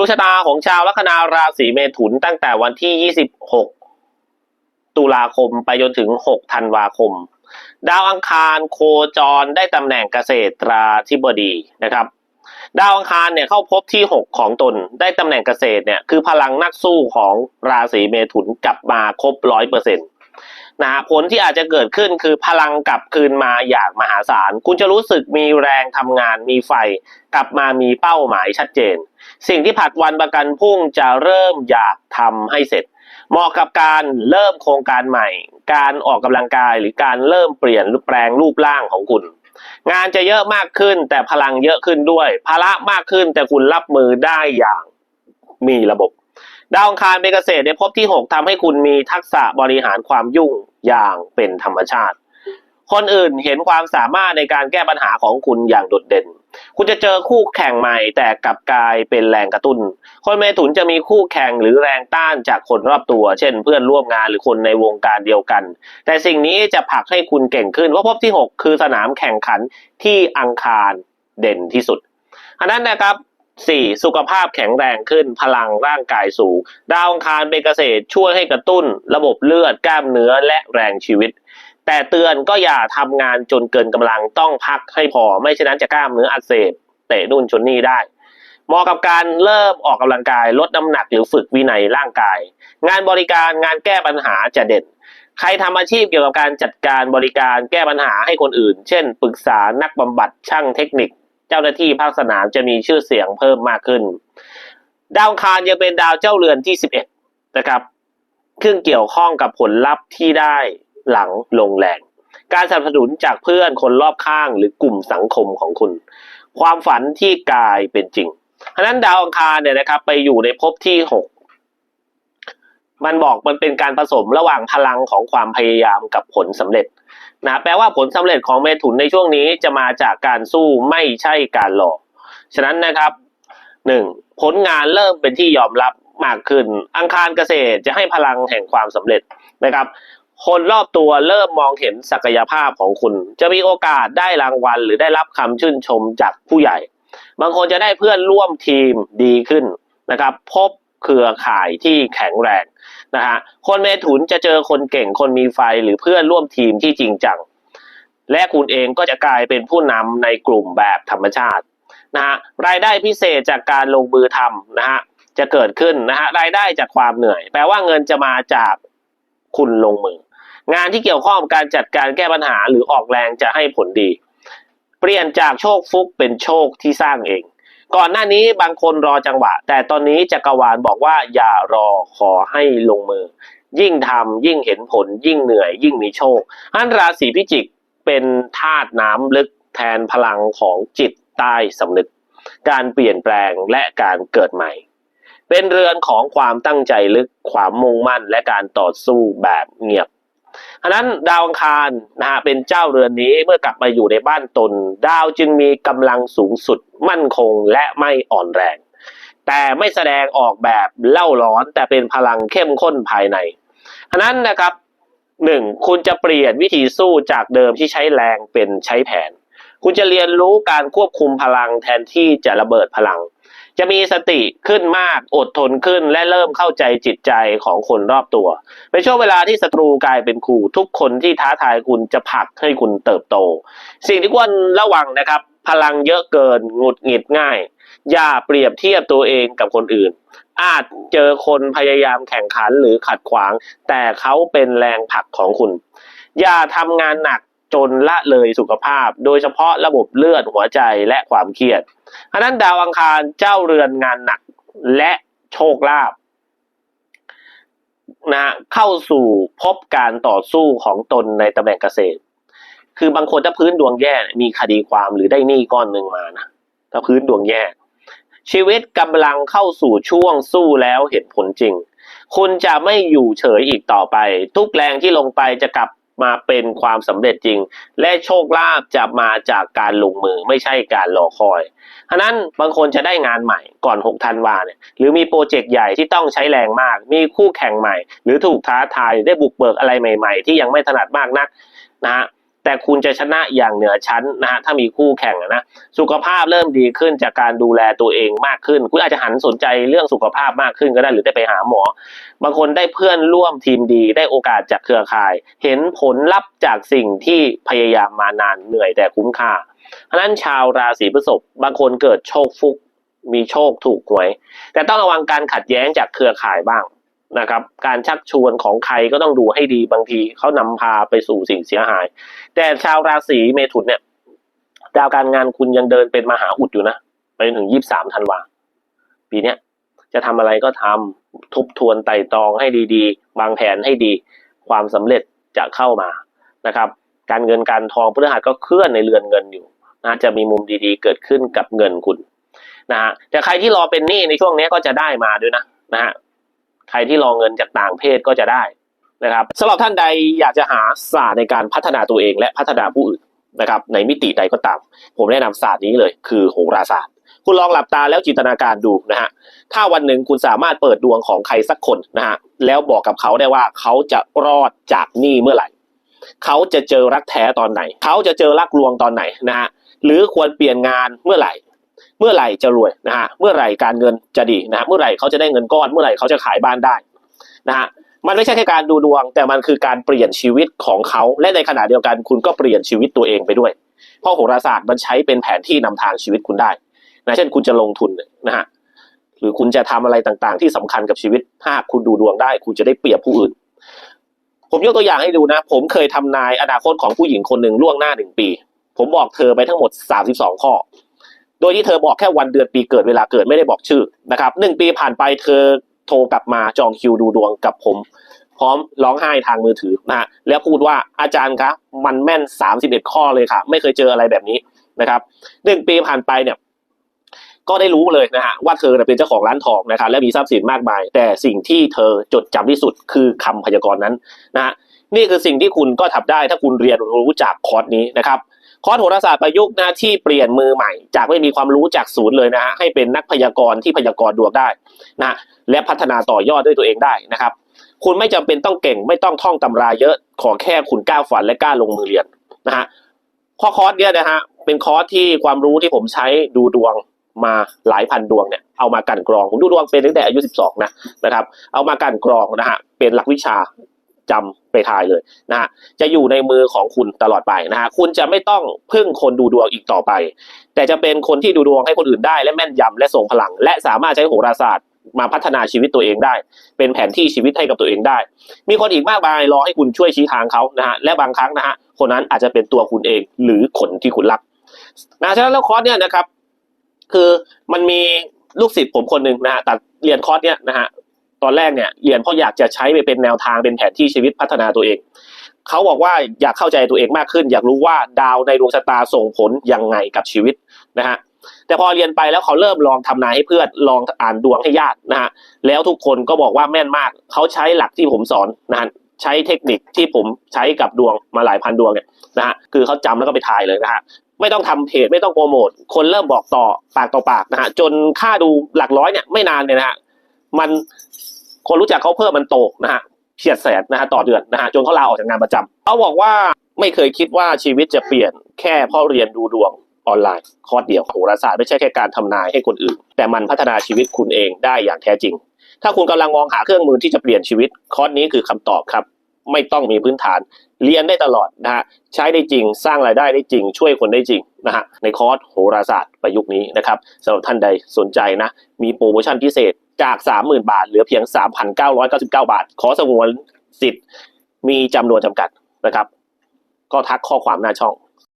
วงชะตาของชาวลัคนาราศีเมถุนตั้งแต่วันที่ 26 ตุลาคมไปจนถึง 6 ธันวาคม ดาวอังคารโคจรได้ตำแหน่งเกษตราธิบดีนะครับ ดาวอังคารเนี่ยเข้าพบที่ 6 ของตนได้ตำแหน่งเกษตรเนี่ยคือพลังนักสู้ของราศีเมถุนกลับมาครบร้อยเปอร์เซ็นต์ นะฮะผลที่อาจจะเกิดขึ้นคือพลังกลับคืนมาอย่างมหาศาล คุณจะรู้สึกมีแรงทำงานมีไฟ กลับมามีเป้าหมายชัดเจน สิ่งที่ผัดวันประกันพุ่งจะเริ่มอยากทำให้เสร็จ เหมาะกับการเริ่มโครงการใหม่ การออกกำลังกายหรือการเริ่มเปลี่ยนแปลงรูปร่างของคุณงานจะเยอะมากขึ้นแต่พลังเยอะขึ้นด้วย ภาระมากขึ้นแต่คุณรับมือได้อย่างมีระบบ ดาวอังคารเป็นเกษตรในภพที่ 6ทำให้คุณมีทักษะบริหารความยุ่งอย่างเป็นธรรมชาติ คนอื่นเห็นความสามารถในการแก้ปัญหาของคุณอย่างโดดเด่น คุณจะเจอคู่แข่งใหม่แต่กลับกลายเป็นแรงกระตุ้น คนเมถุนจะมีคู่แข่งหรือแรงต้านจากคนรอบตัว เช่น เพื่อนร่วมงานหรือคนในวงการเดียวกัน แต่สิ่งนี้จะผลักให้คุณเก่งขึ้นเพราะภพที่ 6 คือสนามแข่งขันที่อังคารเด่นที่สุดอันนั้นนะครับ 4. สุขภาพแข็งแรงขึ้นพลังร่างกายสูง ดาวอังคารเป็นเกษตรช่วยให้กระตุ้น ระบบเลือดกล้ามเนื้อและแรงชีวิต แต่เตือนก็อย่าทำงานจนเกินกำลังต้องพักให้พอ ไม่เช่นนั้นจะกล้ามเนื้ออักเสบเตะนู่นชนนี่ได้เหมาะกับการเริ่มออกกำลังกายลดน้ำหนักหรือฝึกวินัยร่างกาย งานบริการงานแก้ปัญหาจะเด่นใครทำอาชีพเกี่ยวกับการจัดการบริการแก้ปัญหาให้คนอื่น เช่น ปรึกษานักบำบัดช่างเทคนิค เจ้าหน้าที่ภาคสนามจะมีชื่อเสียงเพิ่มมากขึ้น ดาวคารยังเป็นดาวเจ้าเรือนที่ 11 นะครับซึ่งเกี่ยวข้องกับผลลัพธ์ที่ได้หลังลงแรงการสนับสนุนจากเพื่อนคนรอบข้างหรือกลุ่มสังคมของคุณ ความฝันที่กลายเป็นจริงเพราะฉะนั้นดาวอังคารเนี่ยนะครับไปอยู่ในภพที่หกมันบอกมันเป็นการผสมระหว่างพลังของความพยายามกับผลสำเร็จ นะแปลว่าผลสำเร็จของเมถุนในช่วงนี้จะมาจากการสู้ไม่ใช่การหลอก ฉะนั้นนะครับหนึ่งผลงานเริ่มเป็นที่ยอมรับมากขึ้น อังคารเกษตรจะให้พลังแห่งความสำเร็จนะครับ คนรอบตัวเริ่มมองเห็นศักยภาพของคุณ จะมีโอกาสได้รางวัล หรือได้รับคำชื่นชมจากผู้ใหญ่ บางคนจะได้เพื่อนร่วมทีมดีขึ้นนะครับ พบเครือข่ายที่แข็งแรง นะฮะคนเมถุนจะเจอคนเก่งคนมีไฟหรือเพื่อนร่วมทีมที่จริงจัง และคุณเองก็จะกลายเป็นผู้นำในกลุ่มแบบธรรมชาตินะฮะรายได้พิเศษจากการลงมือทำนะฮะจะเกิดขึ้นนะฮะรายได้จากความเหนื่อย แปลว่าเงินจะมาจากคุณลงมือ งานที่เกี่ยวข้องกับการจัดการแก้ปัญหาหรือออกแรงจะให้ผลดี เปลี่ยนจากโชคฟุกเป็นโชคที่สร้างเอง ก่อนหน้านี้บางคนรอจังหวะ แต่ตอนนี้จักรวาลบอกว่าอย่ารอขอให้ลงมือ ยิ่งทำยิ่งเห็นผล ยิ่งเหนื่อย ยิ่งมีโชคอันราศีพิจิกเป็นธาตุน้ำลึกแทนพลังของจิตใต้สำนึก การเปลี่ยนแปลงและการเกิดใหม่ เป็นเรือนของความตั้งใจลึกความมุ่งมั่นและการต่อสู้แบบเงียบ ฉะนั้นดาวอังคารนะฮะเป็นเจ้าเรือนนี้เมื่อกลับมาอยู่ในบ้านตน ดาวจึงมีกำลังสูงสุด มั่นคงและไม่อ่อนแรง แต่ไม่แสดงออกแบบเล่าร้อนแต่เป็นพลังเข้มข้นภายในฉะนั้นนะครับหนึ่งคุณจะเปลี่ยนวิธีสู้จากเดิมที่ใช้แรงเป็นใช้แผน คุณจะเรียนรู้การควบคุมพลังแทนที่จะระเบิดพลัง จะมีสติขึ้นมากอดทนขึ้นและเริ่มเข้าใจจิตใจของคนรอบตัวเป็นช่วงเวลาที่ศัตรูกลายเป็นครูทุกคนที่ท้าทายคุณจะผลักให้คุณเติบโต สิ่งที่ควรระวังนะครับ พลังเยอะเกินหงุดหงิดง่าย อย่าเปรียบเทียบตัวเองกับคนอื่น อาจเจอคนพยายามแข่งขันหรือขัดขวาง แต่เขาเป็นแรงผลักของคุณ อย่าทำงานหนัก จนละเลยสุขภาพ โดยเฉพาะระบบเลือดหัวใจและความเครียดฉะนั้นดาวอังคารเจ้าเรือนงานหนักและโชคลาภนะฮะเข้าสู่พบการต่อสู้ของตนในตำแหน่งเกษตร คือบางคนถ้าพื้นดวงแย่มีคดีความหรือได้หนี้ก้อนหนึ่งมานะถ้าพื้นดวงแย่ ชีวิตกำลังเข้าสู่ช่วงสู้แล้วเห็นผลจริง คุณจะไม่อยู่เฉยอีกต่อไป ทุกแรงที่ลงไปจะกลับ มาเป็นความสำเร็จจริง และโชคลาภจะมาจากการลงมือไม่ใช่การรอคอยฉะนั้นบางคนจะได้งานใหม่ก่อน6ธันวาเนี่ยหรือมีโปรเจกต์ใหญ่ที่ต้องใช้แรงมาก มีคู่แข่งใหม่ หรือถูกท้าทายได้บุกเบิกอะไรใหม่ ๆ ที่ยังไม่ถนัดมากนักนะฮะ แต่คุณจะชนะอย่างเหนือชั้นนะฮะถ้ามีคู่แข่งนะสุขภาพเริ่มดีขึ้นจากการดูแลตัวเองมากขึ้น คุณอาจจะหันสนใจเรื่องสุขภาพมากขึ้นก็ได้หรือได้ไปหาหมอ บางคนได้เพื่อนร่วมทีมดี ได้โอกาสจากเครือข่าย เห็นผลลัพธ์จากสิ่งที่พยายามมานานเหนื่อยแต่คุ้มค่าเพราะฉะนั้นชาวราศีพฤษภบางคนเกิดโชคฟุกมีโชคถูกหวย แต่ต้องระวังการขัดแย้งจากเครือข่ายบ้าง นะครับ การชักชวนของใครก็ต้องดูให้ดีบางทีเขานำพาไปสู่สิ่งเสียหาย แต่ชาวราศีเมถุนเนี่ยดาวการงานคุณยังเดินเป็นมหาอุดอยู่นะไปถึงยี่สามธันวาปีเนี้ยจะทำอะไรก็ทำทบทวนไต่ตรองให้ดีๆวางแผนให้ดี ความสำเร็จจะเข้ามานะครับ การเงินการทองพฤหัสก็เคลื่อนในเรือนเงินอยู่นะจะมีมุมดีๆ เกิดขึ้นกับเงินคุณนะฮะแต่ใครที่รอเป็นหนี้ในช่วงนี้ก็จะได้มาด้วยนะนะฮะ ใครที่รอเงินจากต่างเพศก็จะได้นะครับสำหรับท่านใดอยากจะหาศาสตร์ในการพัฒนาตัวเองและพัฒนาผู้อื่นนะครับในมิติใดก็ตาม ผมแนะนำศาสตร์นี้เลยคือโหราศาสตร์ คุณลองหลับตาแล้วจินตนาการดูนะฮะถ้าวันหนึ่งคุณสามารถเปิดดวงของใครสักคนนะฮะแล้วบอกกับเขาได้ว่าเขาจะรอดจากหนี้เมื่อไหร่ เขาจะเจอรักแท้ตอนไหน เขาจะเจอรักลวงตอนไหนนะฮะหรือควรเปลี่ยนงานเมื่อไหร่ เมื่อไหร่จะรวยนะฮะเมื่อไหร่การเงินจะดีนะฮะเมื่อไหร่เขาจะได้เงินก้อน เมื่อไหร่เขาจะขายบ้านได้นะฮะมันไม่ใช่แค่การดูดวง แต่มันคือการเปลี่ยนชีวิตของเขา และในขณะเดียวกันคุณก็เปลี่ยนชีวิตตัวเองไปด้วย เพราะโหราศาสตร์มันใช้เป็นแผนที่นำทางชีวิตคุณได้นะเช่นคุณจะลงทุนนะฮะหรือคุณจะทำอะไรต่างๆ ที่สำคัญกับชีวิตถ้าคุณดูดวงได้ คุณจะได้เปรียบผู้อื่น ผมยกตัวอย่างให้ดูนะ ผมเคยทำนายอนาคตของผู้หญิงคนหนึ่งล่วงหน้าหนึ่งปี ผมบอกเธอไปทั้งหมดสามสิบสองข้อ โดยที่เธอบอกแค่วันเดือนปีเกิดเวลาเกิดไม่ได้บอกชื่อนะครับหนึ่งปีผ่านไปเธอโทรกลับมาจองคิวดูดวงกับผม พร้อมร้องไห้ทางมือถือนะฮะแล้วพูดว่าอาจารย์ครับมันแม่นสามสิบเอ็ดข้อเลยค่ะ ไม่เคยเจออะไรแบบนี้นะครับหนึ่งปีผ่านไปเนี่ยก็ได้รู้เลยนะฮะว่าเธอเป็นเจ้าของร้านทองนะครับและมีทรัพย์สินมากมาย แต่สิ่งที่เธอจดจำที่สุดคือคำพยากรณ์นั้นนะฮะนี่คือสิ่งที่คุณก็ทำได้ถ้าคุณเรียนรู้จากคอร์สนี้นะครับ คอร์สโหราศาสตร์ประยุกต์นะที่เปลี่ยนมือใหม่ จากไม่มีความรู้จากศูนย์เลยนะฮะให้เป็นนักพยากรณ์ที่พยากรณ์ดวงได้นะและพัฒนาต่อยอดด้วยตัวเองได้นะครับ คุณไม่จำเป็นต้องเก่งไม่ต้องท่องตำราเยอะขอแค่คุณกล้าฝันและกล้าลงมือเรียนนะฮะข้อคอร์สเนี้ยนะฮะเป็นคอร์สที่ความรู้ที่ผมใช้ดูดวงมาหลายพันดวงเนี่ยเอามากันกรองผมดูดวงเป็นตั้งแต่อายุ 12 นะนะครับ เอามากันกรองนะฮะเป็นหลักวิชา จำไปทายเลยนะฮะจะอยู่ในมือของคุณตลอดไปนะฮะคุณจะไม่ต้องพึ่งคนดูดวงอีกต่อไป แต่จะเป็นคนที่ดูดวงให้คนอื่นได้และแม่นยำและทรงพลัง และสามารถใช้โหราศาสตร์มาพัฒนาชีวิตตัวเองได้ เป็นแผนที่ชีวิตให้กับตัวเองได้ มีคนอีกมากมายรอให้คุณช่วยชี้ทางเขานะฮะและบางครั้งนะฮะคนนั้นอาจจะเป็นตัวคุณเองหรือคนที่คุณรักนะฉะนั้นแล้วคอร์สเนี่ยนะครับ คือมันมีลูกศิษย์ผมคนหนึ่งนะฮะตัดเรียนคอร์สเนี่ยนะฮะ ตอนแรกเนี่ยเรียนเพราะอยากจะใช้ไปเป็นแนวทางเป็นแผนที่ชีวิตพัฒนาตัวเอง เขาบอกว่าอยากเข้าใจตัวเองมากขึ้น อยากรู้ว่าดาวในดวงชะตาส่งผลยังไงกับชีวิตนะฮะแต่พอเรียนไปแล้วเขาเริ่มลองทำนายให้เพื่อนลองอ่านดวงให้ญาตินะฮะแล้วทุกคนก็บอกว่าแม่นมากเขาใช้หลักที่ผมสอนนะฮะใช้เทคนิคที่ผมใช้กับดวงมาหลายพันดวงเนี่ยนะฮะคือเขาจำแล้วก็ไปทายเลยนะฮะไม่ต้องทำเพจไม่ต้องโปรโมทคนเริ่มบอกต่อปากต่อปากนะฮะจนค่าดูหลักร้อยเนี่ยไม่นานเลยนะฮะ มันคนรู้จักเขาเพิ่มมันโตนะฮะเฉียดแสนนะฮะต่อเดือนนะฮะจนเขาลาออกจากงานประจำเขาบอกว่าไม่เคยคิดว่าชีวิตจะเปลี่ยนแค่เพราะเรียนดูดวงออนไลน์คอร์สเดียวโหราศาสตร์ไม่ใช่แค่การทำนายให้คนอื่น แต่มันพัฒนาชีวิตคุณเองได้อย่างแท้จริง ถ้าคุณกำลังมองหาเครื่องมือที่จะเปลี่ยนชีวิตคอร์สนี้คือคำตอบครับ ไม่ต้องมีพื้นฐาน เรียนได้ตลอดนะฮะใช้ได้จริงสร้างรายได้ได้จริง ช่วยคนได้จริงนะฮะในคอร์สโหราศาสตร์ประยุกต์นี้นะครับสำหรับท่านใดสนใจนะมีโปรโมชั่นพิเศษ จาก 30,000 บาท เหลือเพียง 3,999 บาท ขอสงวนสิทธิ์มีจำนวนจำกัดนะครับ ก็ทักข้อความหน้าช่อง